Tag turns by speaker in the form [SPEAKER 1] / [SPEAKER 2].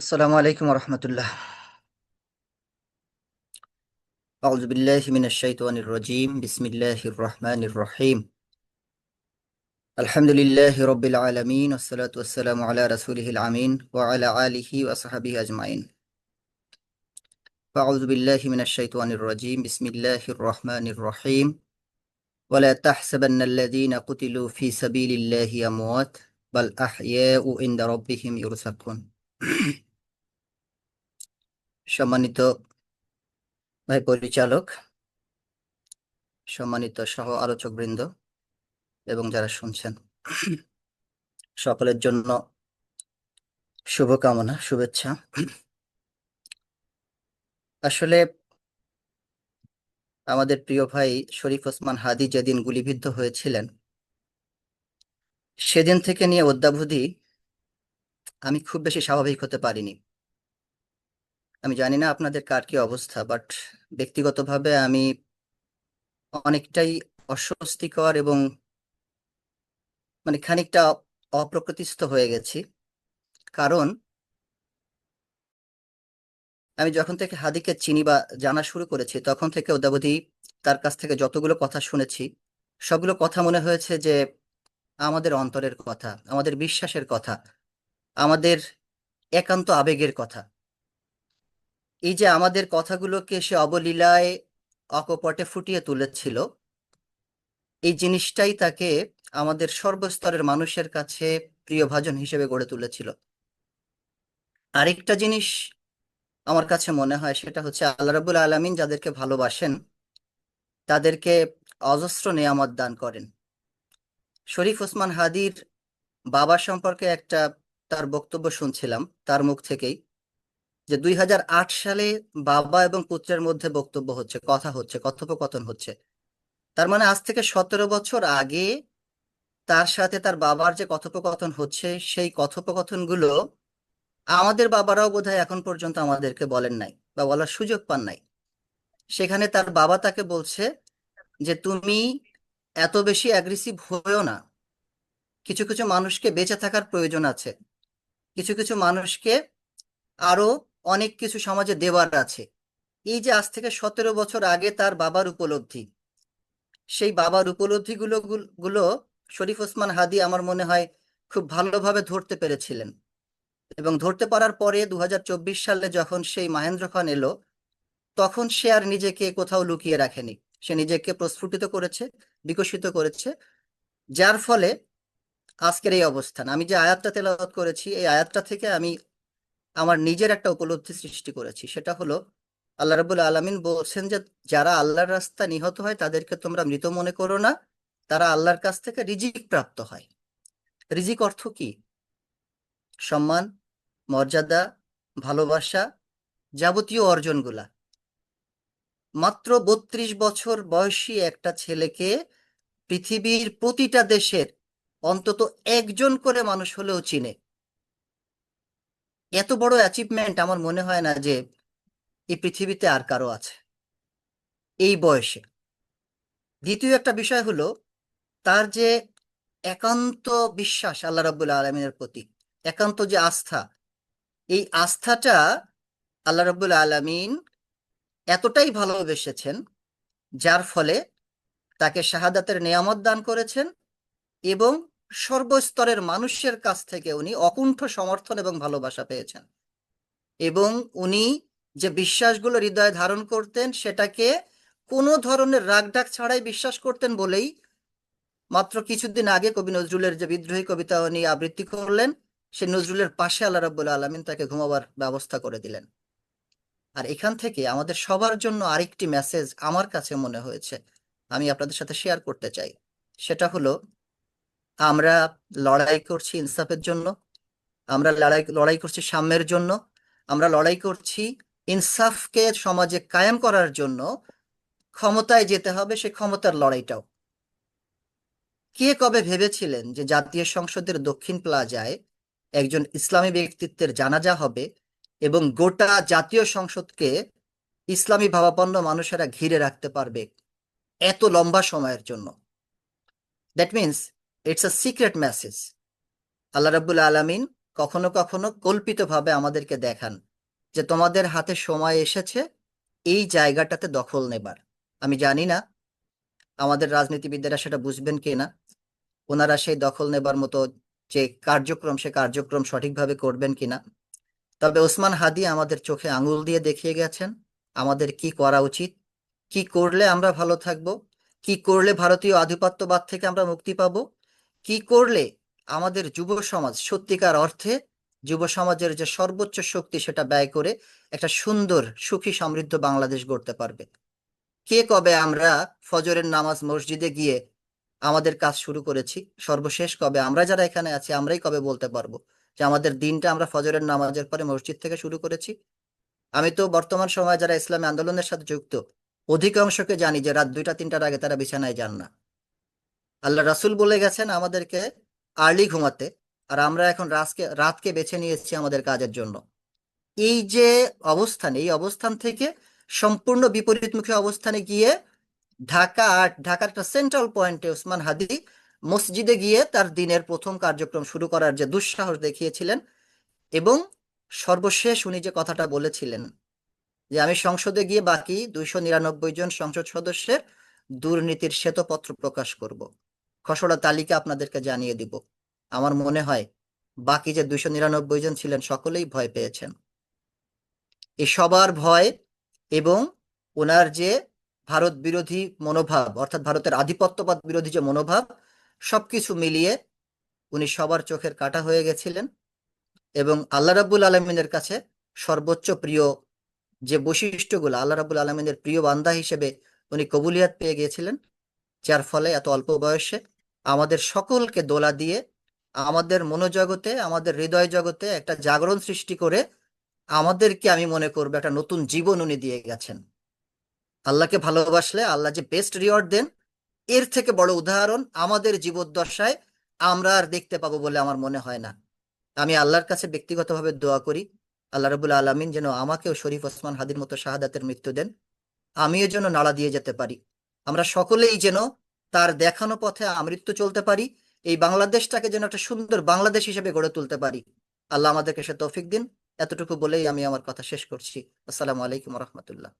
[SPEAKER 1] السلام عليكم ورحمة الله. أعوذ بالله من الشيطان الرجيم. بسم الله الرحمن الرحيم. الحمد لله رب العالمين والصلاة والسلام على رسوله العمين وعلى آله وصحبه أجمعين. فأعوذ بالله من الشيطان الرجيم. بسم الله الرحمن الرحيم. ولا تحسبن الذين قتلوا في سبيل الله أموات بل أحياء عند ربهم يرزقون. সম্মানিত ভাই পরিচালক, সম্মানিত সহ আলোচক বৃন্দ এবং যারা শুনছেন, সকলের জন্য শুভকামনা, শুভেচ্ছা। আসলে আমাদের প্রিয় ভাই শরীফ ওসমান হাদি যেদিন গুলিবিদ্ধ হয়েছিলেন, সেদিন থেকে নিয়ে অদ্যাবধি আমি খুব বেশি স্বাভাবিক হতে পারিনি। আমি জানি না আপনাদের কার কি অবস্থা বাট ব্যক্তিগতভাবে আমি অনেকটাই অস্বস্তিকর এবং মানে খানিকটা অপ্রকৃতিস্থ হয়ে গেছি। কারণ আমি যখন থেকে হাদিকে চিনি বা জানা শুরু করেছি, তখন থেকে অদ্যাবধি তার কাছ থেকে যতগুলো কথা শুনেছি, সবগুলো কথা মনে হয়েছে যে আমাদের অন্তরের কথা, আমাদের বিশ্বাসের কথা, আমাদের একান্ত আবেগের কথা। এই যে আমাদের কথাগুলোকে সে অবলীলায় অকপটে ফুটিয়ে তুলেছিল, এই জিনিসটাই তাকে আমাদের সর্বস্তরের মানুষের কাছে প্রিয়ভাজন হিসেবে গড়ে তুলেছিল। আরেকটা জিনিস আমার কাছে মনে হয়, সেটা হচ্ছে আল্লাহ রাবুল আলমিন যাদেরকে ভালোবাসেন, তাদেরকে অজস্র নেয়ামত দান করেন। শরীফ ওসমান হাদির বাবা সম্পর্কে একটা তার বক্তব্য শুনছিলাম, তার মুখ থেকেই। যে দুই হাজার আট সালে বাবা এবং পুত্রের মধ্যে বক্তব্য হচ্ছে, কথা হচ্ছে, কথোপকথন হচ্ছে। তার মানে আজ থেকে সতেরো বছর আগে তার সাথে তার বাবার যে কথোপকথন হচ্ছে, সেই কথোপকথনগুলো আমাদের বাবারাও বোধহয় এখন পর্যন্ত আমাদেরকে বলেন নাই বা বলার সুযোগ পান নাই। সেখানে তার বাবা তাকে বলছে যে, তুমি এত বেশি অ্যাগ্রেসিভ হয়েও না। কিছু কিছু মানুষকে বেঁচে থাকার প্রয়োজন আছে। কিছু কিছু মানুষকে আরও অনেক কিছু সমাজে দেওয়ার আছে। এই যে আজ থেকে সতেরো বছর আগে তার বাবার উপলব্ধি। সেই বাবার উপলব্ধি গুলো গুলো শরীফ ওসমান হাদি আমার মনে হয় খুব ভালোভাবে ধরতে পেরেছিলেন। এবং ধরতে পারার পরে দু হাজার চব্বিশ সালে যখন সেই মাহেন্দ্র খান এলো, তখন সে আর নিজেকে কোথাও লুকিয়ে রাখেনি। সে নিজেকে প্রস্ফুটিত করেছে, বিকশিত করেছে, যার ফলে আজকের এই অবস্থান। আমি যে আয়াতটা তেলাওয়াত করেছি, এই আয়াতটা থেকে আমি আমার নিজের একটা উপলব্ধি সৃষ্টি করেছি। সেটা হলো, আল্লাহ রাবুল আলমিন বলছেন যে, যারা আল্লাহর রাস্তা নিহত হয়, তাদেরকে তোমরা মৃত মনে করো না। তারা আল্লাহর কাছ থেকে রিজিক প্রাপ্ত হয়। রিজিক অর্থ কি? সম্মান, মর্যাদা, ভালোবাসা যাবতীয় অর্জনগুলা। মাত্র বত্রিশ বছর বয়সী একটা ছেলেকে পৃথিবীর প্রতিটা দেশের অন্তত একজন করে মানুষ হলেও চিনে। এত বড় অ্যাচিভমেন্ট আমার মনে হয় না যে এই পৃথিবীতে আর কারও আছে। এই বয়সে। দ্বিতীয় একটা বিষয় হলো, তার যে একান্ত বিশ্বাস আল্লাহ রাবুল আলমিনের প্রতি, একান্ত যে আস্থা, এই আস্থাটা আল্লাহ রাবুল আলমিন এতটাই ভালোবেসেছেন, যার ফলে তাকে শাহাদাতের নিয়ামত দান করেছেন এবং সর্বস্তরের মানুষের কাছ থেকে উনি অকুণ্ঠ সমর্থন এবং ভালোবাসা পেয়েছেন। এবং উনি যে বিশ্বাসগুলো হৃদয়ে ধারণ করতেন, সেটাকে কোনো ধরনের রাগডাক ছাড়াই বিশ্বাস করতেন বলেই মাত্র কিছুদিন আগে কবি নজরুলের যে বিদ্রোহী কবিতা উনি আবৃত্তি করলেন, সে নজরুলের পাশে আল্লাহ রাবুল আলমিন তাকে ঘুমাবার ব্যবস্থা করে দিলেন। আর এখান থেকে আমাদের সবার জন্য আরেকটি মেসেজ আমার কাছে মনে হয়েছে, আমি আপনাদের সাথে শেয়ার করতে চাই। সেটা হলো আমরা লড়াই করছি ইনসাফের জন্য, আমরা লড়াই লড়াই করছি সাম্যের জন্য, আমরা লড়াই করছি ইনসাফকে সমাজে কায়েম করার জন্য ক্ষমতায় যেতে হবে সে ক্ষমতার লড়াইটাও। কে কবে ভেবেছিলেন যে জাতীয় সংসদের দক্ষিণ প্লাজায় একজন ইসলামী ব্যক্তিত্বের জানাজা হবে এবং গোটা জাতীয় সংসদকে ইসলামী ভাবাপন্ন মানুষেরা ঘিরে রাখতে পারবে এত লম্বা সময়ের জন্য? That means it's a secret message আল্লাহ রাবুল আলমিন কখনো কখনো কল্পিতভাবে আমাদেরকে দেখান যে তোমাদের হাতে সময় এসেছে এই জায়গাটাতে দখল নেবার। আমি জানি না আমাদের রাজনীতিবিদরা সেটা বুঝবেন কি না ওনারা সেই দখল নেবার মতো যে কার্যক্রম, সে কার্যক্রম সঠিকভাবে করবেন কিনা। তবে ওসমান হাদি আমাদের চোখে আঙুল দিয়ে দেখিয়ে গেছেন আমাদের কি করা উচিত, কি করলে আমরা ভালো থাকব, কি করলে ভারতীয় আধিপত্যবাদ থেকে আমরা মুক্তি পাব কি করলে আমাদের যুব সমাজ সত্যিকার অর্থে যুব সমাজের যে সর্বোচ্চ শক্তি সেটা ব্যয় করে একটা সুন্দর, সুখী, সমৃদ্ধ বাংলাদেশ গড়তে পারবে? কে কবে আমরা ফজরের নামাজ মসজিদে গিয়ে আমাদের কাজ শুরু করেছি? সর্বশেষ কবে? আমরা যারা এখানে আছি, আমরাই কবে বলতে পারব যে আমাদের দিনটা আমরা ফজরের নামাজের পরে মসজিদ থেকে শুরু করেছি? আমি তো বর্তমান সময়ে যারা ইসলামী আন্দোলনের সাথে যুক্ত, অধিকাংশকে জানি যে রাত দুইটা, তিনটার আগে তারা বিছানায় যান না। আল্লাহ রাসূল বলে গেছেন আমাদেরকে আর্লি ঘুমাতে, আর আমরা এখন রাতকে রাতকে বেছে নিয়েছি আমাদের কাজের জন্য। এই যে অবস্থান, এই অবস্থান থেকে সম্পূর্ণ বিপরীতমুখী অবস্থানে গিয়ে ঢাকা ঢাকার একটা সেন্ট্রাল পয়েন্টে ওসমান হাদি মসজিদে গিয়ে তার দিনের প্রথম কার্যক্রম শুরু করার যে দুঃসাহস দেখিয়েছিলেন এবং সর্বশেষ উনি যে কথাটা বলেছিলেন যে আমি সংসদে গিয়ে বাকি দুইশো নিরানব্বই জন সংসদ সদস্যের দুর্নীতির শ্বেতপত্র প্রকাশ করব। খসড়া তালিকা আপনাদেরকে জানিয়ে দিব। আমার মনে হয় বাকি যে দুইশো নিরানব্বই জন ছিলেন, সকলেই ভয় পেয়েছেন। এই সবার ভয় এবং ওনার যে ভারত বিরোধী মনোভাব, অর্থাৎ ভারতের আধিপত্যবাদ বিরোধী যে মনোভাব, সবকিছু মিলিয়ে উনি সবার চোখের কাটা হয়ে গেছিলেন এবং আল্লাহ রাব্বুল আলমিনের কাছে সর্বোচ্চ প্রিয় যে বৈশিষ্ট্যগুলো, আল্লাহ রাব্বুল আলমিনের প্রিয় বান্দা হিসেবে উনি কবুলিয়াত পেয়ে গিয়েছিলেন যার ফলে এত অল্প বয়সে আমাদের সকলকে দোলা দিয়ে আমাদের মনোজগতে, আমাদের হৃদয় জগতে একটা জাগরণ সৃষ্টি করে আমাদেরকে আমি মনে করব একটা নতুন জীবন উনি দিয়ে গেছেন। আল্লাহকে ভালোবাসলে আল্লাহ যে বেস্ট রিওয়ার্ড দেন, এর থেকে বড় উদাহরণ আমাদের জীবদ্দশায় আমরা আর দেখতে পাবো বলে আমার মনে হয় না। আমি আল্লাহর কাছে ব্যক্তিগতভাবে দোয়া করি, আল্লাহ রবুল্লা আলমিন যেন আমাকেও শরীফ ওসমান হাদির মতো শাহাদাতের মৃত্যু দেন, আমিও যেন নাড়া দিয়ে যেতে পারি। আমরা সকলেই যেন তার দেখানো পথে আমৃত্য চলতে পারি, এই বাংলাদেশটাকে যেন একটা সুন্দর বাংলাদেশ হিসেবে গড়ে তুলতে পারি। আল্লাহ আমাদেরকে সে তৌফিক দিন। এতটুকু বলেই আমি আমার কথা শেষ করছি। আসসালামু আলাইকুম রহমতুল্লাহ।